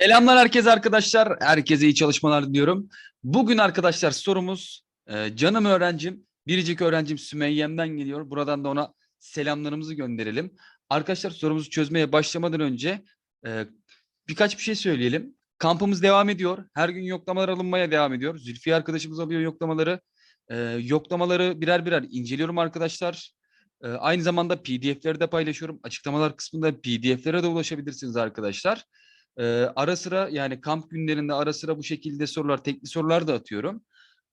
Selamlar herkese arkadaşlar. Herkese iyi çalışmalar diliyorum. Bugün arkadaşlar sorumuz e, canım öğrencim, biricik öğrencim Sümeyye'mden geliyor. Buradan da ona selamlarımızı gönderelim. Arkadaşlar sorumuzu çözmeye başlamadan önce e, birkaç bir şey söyleyelim. Kampımız devam ediyor. Her gün yoklamalar alınmaya devam ediyor. Zülfiye arkadaşımız alıyor yoklamaları. E, yoklamaları birer birer inceliyorum arkadaşlar. Aynı zamanda PDF'leri de paylaşıyorum. Açıklamalar kısmında PDF'lere de ulaşabilirsiniz arkadaşlar. Ee, ara sıra yani kamp günlerinde ara sıra bu şekilde sorular, tekli sorular da atıyorum.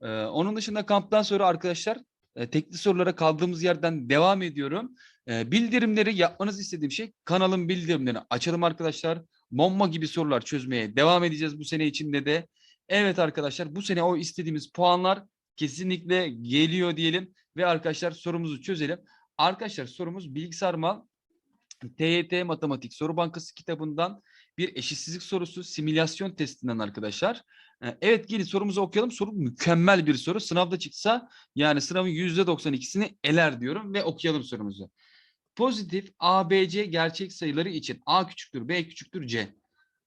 Ee, onun dışında kamptan sonra arkadaşlar e, tekli sorulara kaldığımız yerden devam ediyorum. Ee, bildirimleri yapmanızı istediğim şey kanalın bildirimlerini açalım arkadaşlar. Bomba gibi sorular çözmeye devam edeceğiz bu sene içinde de. Evet arkadaşlar bu sene o istediğimiz puanlar kesinlikle geliyor diyelim ve arkadaşlar sorumuzu çözelim. Arkadaşlar sorumuz bilgisayar mal TYT Matematik Soru Bankası kitabından bir eşitsizlik sorusu simülasyon testinden arkadaşlar. Ee, Evet gelin sorumuzu okuyalım. Soru mükemmel bir soru. Sınavda çıksa yani sınavın %92'sini eler diyorum ve okuyalım sorumuzu. Pozitif ABC gerçek sayıları için A küçüktür B küçüktür C.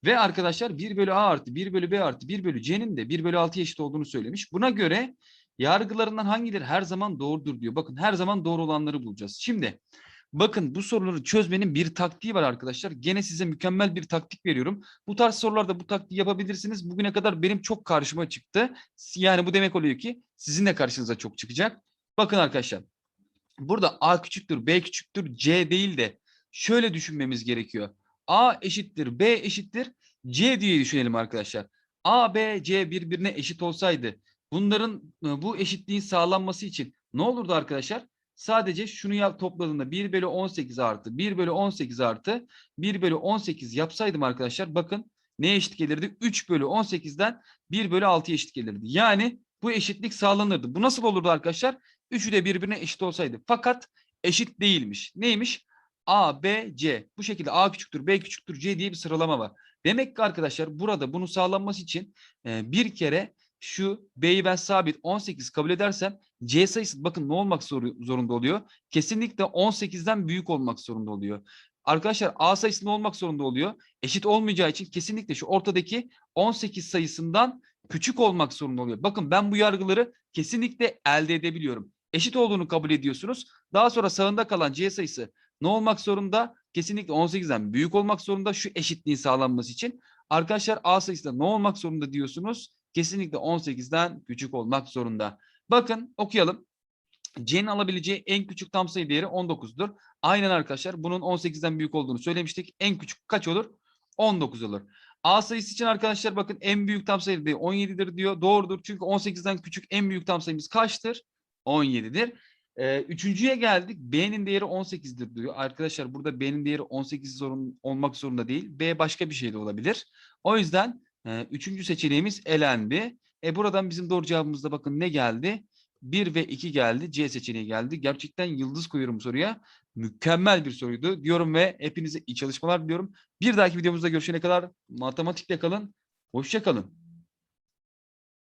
Ve arkadaşlar 1 bölü A artı 1 bölü B artı 1 bölü C'nin de 1 bölü 6'ya eşit olduğunu söylemiş. Buna göre yargılarından hangileri her zaman doğrudur diyor. Bakın her zaman doğru olanları bulacağız. Şimdi Bakın bu soruları çözmenin bir taktiği var arkadaşlar. Gene size mükemmel bir taktik veriyorum. Bu tarz sorularda bu taktiği yapabilirsiniz. Bugüne kadar benim çok karşıma çıktı. Yani bu demek oluyor ki sizin de karşınıza çok çıkacak. Bakın arkadaşlar. Burada A küçüktür, B küçüktür, C değil de şöyle düşünmemiz gerekiyor. A eşittir, B eşittir, C diye düşünelim arkadaşlar. A, B, C birbirine eşit olsaydı bunların bu eşitliğin sağlanması için ne olurdu arkadaşlar? Sadece şunu yap, topladığında 1 bölü 18 artı 1 bölü 18 artı 1 bölü 18 yapsaydım arkadaşlar bakın ne eşit gelirdi? 3 bölü 18'den 1 bölü 6'ya eşit gelirdi. Yani bu eşitlik sağlanırdı. Bu nasıl olurdu arkadaşlar? Üçü de birbirine eşit olsaydı. Fakat eşit değilmiş. Neymiş? A, B, C. Bu şekilde A küçüktür, B küçüktür, C diye bir sıralama var. Demek ki arkadaşlar burada bunu sağlanması için e, bir kere şu B'yi ben sabit 18 kabul edersem C sayısı bakın ne olmak zor- zorunda oluyor? Kesinlikle 18'den büyük olmak zorunda oluyor. Arkadaşlar A sayısı ne olmak zorunda oluyor? Eşit olmayacağı için kesinlikle şu ortadaki 18 sayısından küçük olmak zorunda oluyor. Bakın ben bu yargıları kesinlikle elde edebiliyorum. Eşit olduğunu kabul ediyorsunuz. Daha sonra sağında kalan C sayısı ne olmak zorunda? Kesinlikle 18'den büyük olmak zorunda şu eşitliğin sağlanması için. Arkadaşlar A sayısı da ne olmak zorunda diyorsunuz? Kesinlikle 18'den küçük olmak zorunda. Bakın okuyalım. C'nin alabileceği en küçük tam sayı değeri 19'dur. Aynen arkadaşlar bunun 18'den büyük olduğunu söylemiştik. En küçük kaç olur? 19 olur. A sayısı için arkadaşlar bakın en büyük tam sayı değeri 17'dir diyor. Doğrudur çünkü 18'den küçük en büyük tam sayımız kaçtır? 17'dir. Ee, üçüncüye geldik. B'nin değeri 18'dir diyor. Arkadaşlar burada B'nin değeri 18 zorun, olmak zorunda değil. B başka bir şey de olabilir. O yüzden e, üçüncü seçeneğimiz elendi. E buradan bizim doğru cevabımızda bakın ne geldi? 1 ve 2 geldi. C seçeneği geldi. Gerçekten yıldız koyuyorum soruya. Mükemmel bir soruydu diyorum ve hepinize iyi çalışmalar diliyorum. Bir dahaki videomuzda görüşene kadar matematikle kalın. Hoşça kalın.